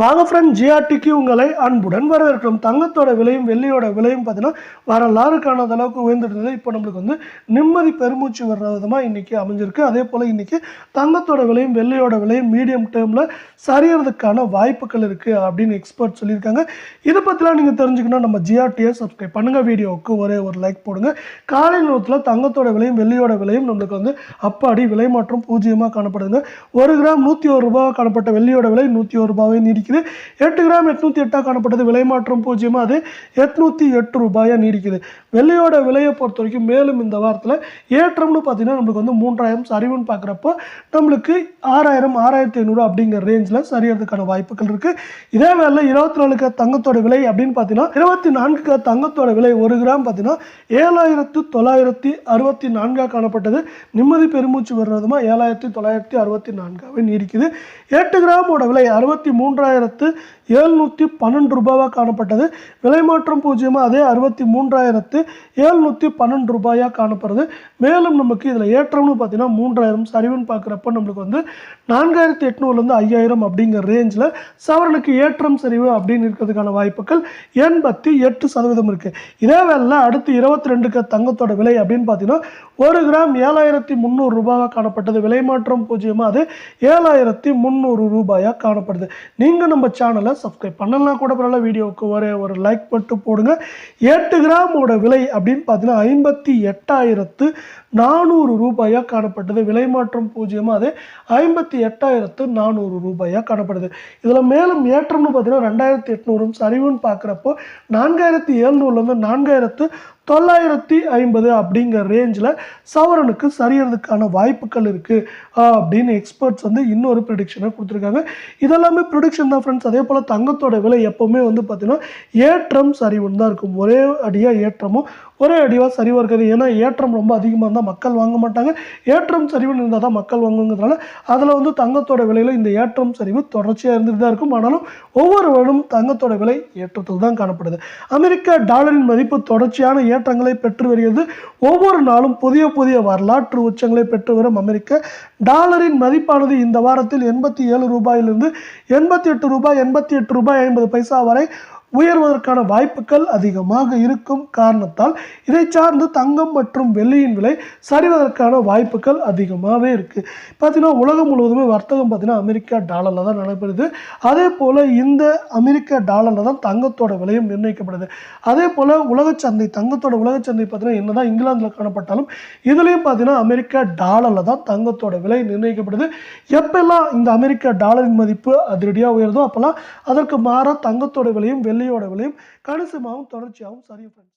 வாங்க ஃப்ரெண்ட் ஜிஆர்டிக்கு உங்களை அன்புடன் வரவேற்கிறோம். தங்கத்தோட விலையும் வெள்ளியோட விலையும் பார்த்தீங்கன்னா வரலாறு காணாத அளவுக்கு உயர்ந்துட்டு இப்போ நம்மளுக்கு வந்து நிம்மதி பெருமூச்சு வர்ற விதமாக இன்றைக்கி அமைஞ்சிருக்கு. அதே போல் இன்றைக்கி தங்கத்தோட விலையும் வெள்ளியோட விலையும் மீடியம் டேர்மில் சரியறதுக்கான வாய்ப்புகள் இருக்குது அப்படின்னு எக்ஸ்பர்ட் சொல்லியிருக்காங்க. இதை பற்றிலாம் நீங்கள் தெரிஞ்சுக்கணும் நம்ம ஜிஆர்டியை சப்ஸ்கிரைப் பண்ணுங்கள் வீடியோவுக்கு ஒரே ஒரு லைக் போடுங்க. காலை நேரத்தில் தங்கத்தோட விலையும் வெள்ளியோட விலையும் நம்மளுக்கு வந்து அப்பாடி விலை மாற்றம் பூஜ்ஜியமாக காணப்படுதுங்க. ஒரு கிராம் நூற்றி ஒரு ரூபாய் காணப்பட்ட வெள்ளியோட விலை நூற்றி ஒரு ரூபாவே நீடிக்குது. எட்டு கிராம் எட்நூற்றி எட்டாக காணப்பட்டது. விலை மாற்றம் பூஜ்ஜியமாக அது எட்நூற்றி எட்டு ரூபாயாக நீடிக்குது. வெள்ளையோட விலையை பொறுத்த வரைக்கும் மேலும் இந்த வாரத்தில் ஏற்றம்னு பார்த்தீங்கன்னா நம்மளுக்கு வந்து மூன்றாயிரம் சரிவுன்னு பார்க்குறப்போ நம்மளுக்கு ஆறாயிரம் ஆறாயிரத்தி ஐநூறு அப்படிங்கிற ரேஞ்சில் சரியறதுக்கான வாய்ப்புகள் இருக்குது இதே வேலை இருபத்தி நாலுக்கு தங்கத்தோட விலை அப்படின்னு பார்த்தீங்கன்னா இருபத்தி நான்குக்கு தங்கத்தோட விலை ஒரு கிராம் பார்த்தீங்கன்னா ஏழாயிரத்து தொள்ளாயிரத்தி அறுபத்தி நான்காக காணப்பட்டது. நிம்மதி பெருமூச்சு வர்றதுமா ஏழாயிரத்தி தொள்ளாயிரத்தி அறுபத்தி நான்காகவே நீடிக்குது. எட்டு கிராமோட விலை அறுபத்தி மூன்றாயிரம் மூன்றாயிரத்து ஏழ்நூற்றி பன்னெண்டு ரூபாவாக காணப்பட்டது. விலை மாற்றம் பூஜ்ஜியமாக அதே அறுபத்தி மூன்றாயிரத்து ஏழ்நூற்றி பன்னெண்டு ரூபாயாக காணப்படுது. மேலும் நமக்கு இதில் ஏற்றம்னு பார்த்தீங்கன்னா மூன்றாயிரம் சரிவுன்னு பார்க்குறப்ப நம்மளுக்கு வந்து நான்காயிரத்தி எட்நூறுலேருந்து ஐயாயிரம் அப்படிங்கிற ரேஞ்சில் சவரனுக்கு ஏற்றம் சரிவு அப்படின்னு இருக்கிறதுக்கான வாய்ப்புகள் எண்பத்தி எட்டு சதவீதம் இருக்குது இதே வேலையில் அடுத்து இருபத்தி ரெண்டுக்கு தங்கத்தோட விலை அப்படின்னு பார்த்தீங்கன்னா ஒரு கிராம் ஏழாயிரத்தி முந்நூறு ரூபாயாக காணப்பட்டது. விலை மாற்றம் பூஜ்ஜியமாக அது ஏழாயிரத்தி முந்நூறு ரூபாயாக காணப்படுது. நீங்கள் நம்ம சேனலை சப்ஸ்கிரைப் பண்ணலாம் கூட பரவாயில்ல வீடியோவுக்கு ஒரே ஒரு லைக் மட்டும் போடுங்க. எட்டு கிராமோட விலை அப்படின்னு பார்த்தீங்கன்னா ஐம்பத்தி எட்டாயிரத்து நானூறு ரூபாயாக காணப்பட்டது. விலை மாற்றம் பூஜ்ஜியமாக அது ஐம்பத்தி எட்டாயிரத்து நானூறு ரூபாயாக காணப்படுது. இதில் மேலும் ஏற்றம்னு பார்த்தீங்கன்னா ரெண்டாயிரத்தி எட்நூறும் சரிவுன்னு பார்க்குறப்போ நான்காயிரத்தி எழுநூறுலேருந்து நான்காயிரத்து தொள்ளாயிரத்தி ஐம்பது அப்படிங்கிற ரேஞ்சில் சவரனுக்கு சரியறதுக்கான வாய்ப்புகள் இருக்குது அப்படின்னு எக்ஸ்பர்ட்ஸ் வந்து இன்னொரு ப்ரிடிக்ஷனை கொடுத்துருக்காங்க. இதெல்லாமே ப்ரிடிக்ஷன் தான் ஃப்ரெண்ட்ஸ் அதே போல் தங்கத்தோட விலை எப்போவுமே வந்து பார்த்திங்கன்னா ஏற்றம் சரிவுன்னு தான் இருக்கும். ஒரே அடியாக ஏற்றமும் ஒரே அடியாக சரிவாக இருக்காது. ஏன்னா ஏற்றம் ரொம்ப அதிகமாக இருந்தால் மக்கள் வாங்க மாட்டாங்க. ஏற்றம் சரிவுன்னு இருந்தால் தான் மக்கள் வாங்குங்கிறதுனால அதில் வந்து தங்கத்தோட விலையில் இந்த ஏற்றம் சரிவு தொடர்ச்சியாக இருந்துட்டு தான் இருக்கும். ஆனாலும் ஒவ்வொரு வருடம் தங்கத்தோட விலை ஏற்றத்தில் தான் காணப்படுது. அமெரிக்க டாலரின் மதிப்பு தொடர்ச்சியான ஏற்றங்களை பெற்று வருகிறது. ஒவ்வொரு நாளும் புதிய புதிய வரலாற்று உச்சங்களை பெற்று வரும் அமெரிக்க. டாலரின் மதிப்பானது இந்த வாரத்தில் எண்பத்தி ஏழு ரூபாயிலிருந்து எண்பத்தி எட்டு ரூபாய் எண்பத்தி எட்டு ரூபாய் ஐம்பது பைசா வரை உயர்வதற்கான வாய்ப்புகள் அதிகமாக இருக்கும் காரணத்தால் இதை சார்ந்து தங்கம் மற்றும் வெள்ளியின் விலை சரிவதற்கான வாய்ப்புகள் அதிகமாகவே இருக்குது பார்த்தீங்கன்னா உலகம் முழுவதுமே வர்த்தகம் பார்த்தீங்கன்னா அமெரிக்கா டாலரில் தான் நடைபெறுது. அதே போல் இந்த அமெரிக்க டாலரில் தான் தங்கத்தோட விலையும் நிர்ணயிக்கப்படுது. அதே போல் உலகச்சந்தை தங்கத்தோட உலகச்சந்தை பார்த்தீங்கன்னா என்னதான் இங்கிலாந்தில் காணப்பட்டாலும் இதுலேயும் பார்த்தீங்கன்னா அமெரிக்கா டாலரில் தான் தங்கத்தோட விலை நிர்ணயிக்கப்படுது. எப்பெல்லாம் இந்த அமெரிக்க டாலரின் மதிப்பு அதிரடியாக உயருதோ அப்போல்லாம் அதற்கு மாறாக தங்கத்தோட விலையும் வெள்ளியோட விலையும் கணிசமாகவும் தொடர்ச்சியாகவும் சரியும் ஃப்ரெண்ட்ஸ்